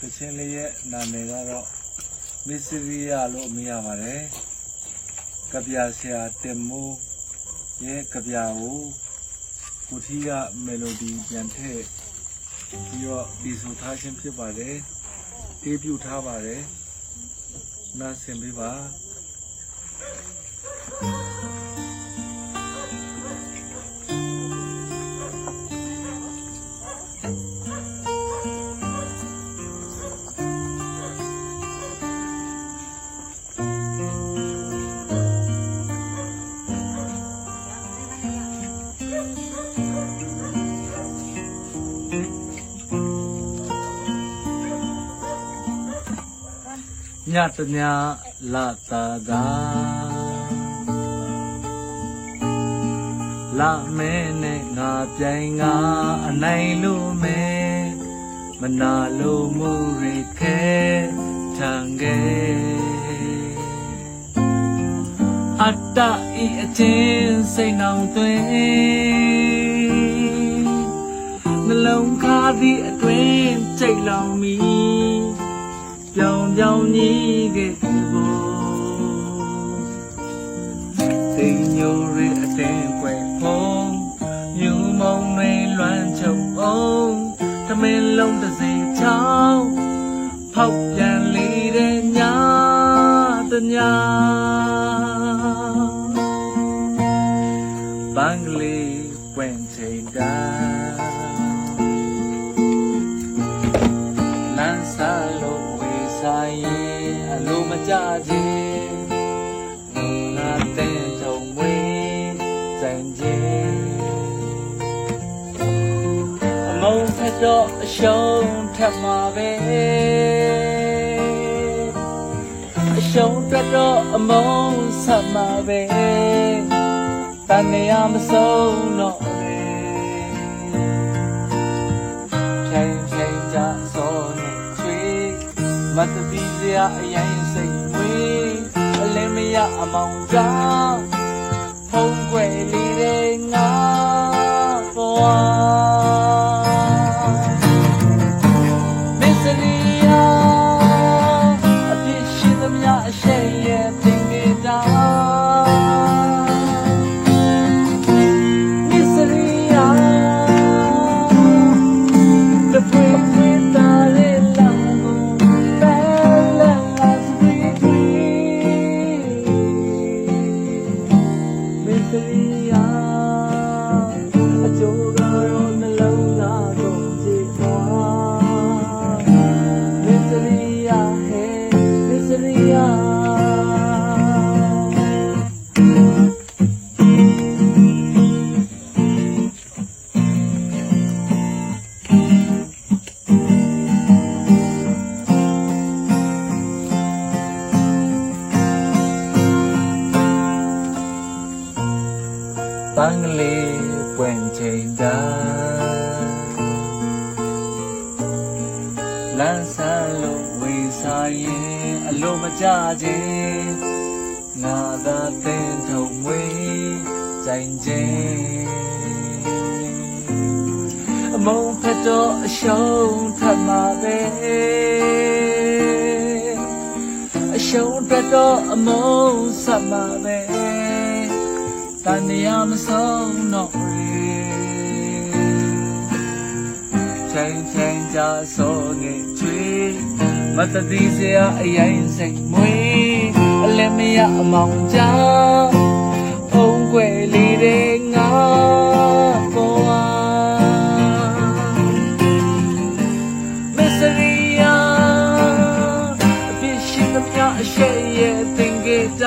တချင်းလေးရဲ့နာမည်ကတော့မစ္စရိယလို့အမည်ရပါတယ်ကဗျာဆရာတင်မိုးရဲ့ကဗျာကိုကိုထီးကမယ်လိုဒီပြန်ထည့်ပြီးတော့ဒီဆိုထားခြင်းဖြစ်ပါတယ်တေးပြူထားပါတယ်နားဆင်ပေးပါ ညတညလာတာသာလာမဲနဲ့ငါပြိုင်ငါအနိုင်လို့မဲမနာလို့မှုရခဲထံခဲ့အတ္တဤအချင်းစိတ်နှောင်သွင်း နှလုံးခါသည့်အတွင်စိတ်လောင်မီပြောင်ပြောင်ကြီးခဲ့သူပေါ်သိညိုရအတင်းကွယ်ဖုံးမြူမုံတွေလွမ်းချုံအောင်တမင်လုံးတစ်စီချောင်းဖောက်ပြန်လေတဲ့ညာတညာ လို့ဝေဆိုင်ရင်အလိုမကြခြင်းငါတဲ့ထုံဝေးစံခြင်းအမုန်းထက်တော့အရှုံးထက်မှာပဲအရှုံးတက်တော့အမုန်းဆက်မှာပဲတန်နေရမဆုံးတော့ မတ်တပီစရာအရင်စိတ်မွေးအလင်းမရအမောင်ကြောင့်ဖုံးကွယ်လေးတဲ့ငါဘဝ ပန်းကလေးပွင့်ချိန်တိုင်းလမ်းဆန်းလို့ဝေစားရင်အလိုမကြခြင်းငါသာတင်ထုံမွေးကြိုင်ခြင်းအမုန်းဖက်တော့အရှုံးထပ်မှာပဲအရှုံးတက်တော့အမုန်းဆက်မှာပဲ တန်တရားမဆုံးတော့ဘူးချိန်ချိန်ကြာဆိုနေချွေမတတိစရာအရင်စိတ်မွေးအလည်းမရအမောင်ကြောင့်ဖုံးကွယ်လေးတဲ့ငါပေါ်မစ္စရိယအပြစ်ရှိသမျှအရှိရဲ့သင်္ကေတ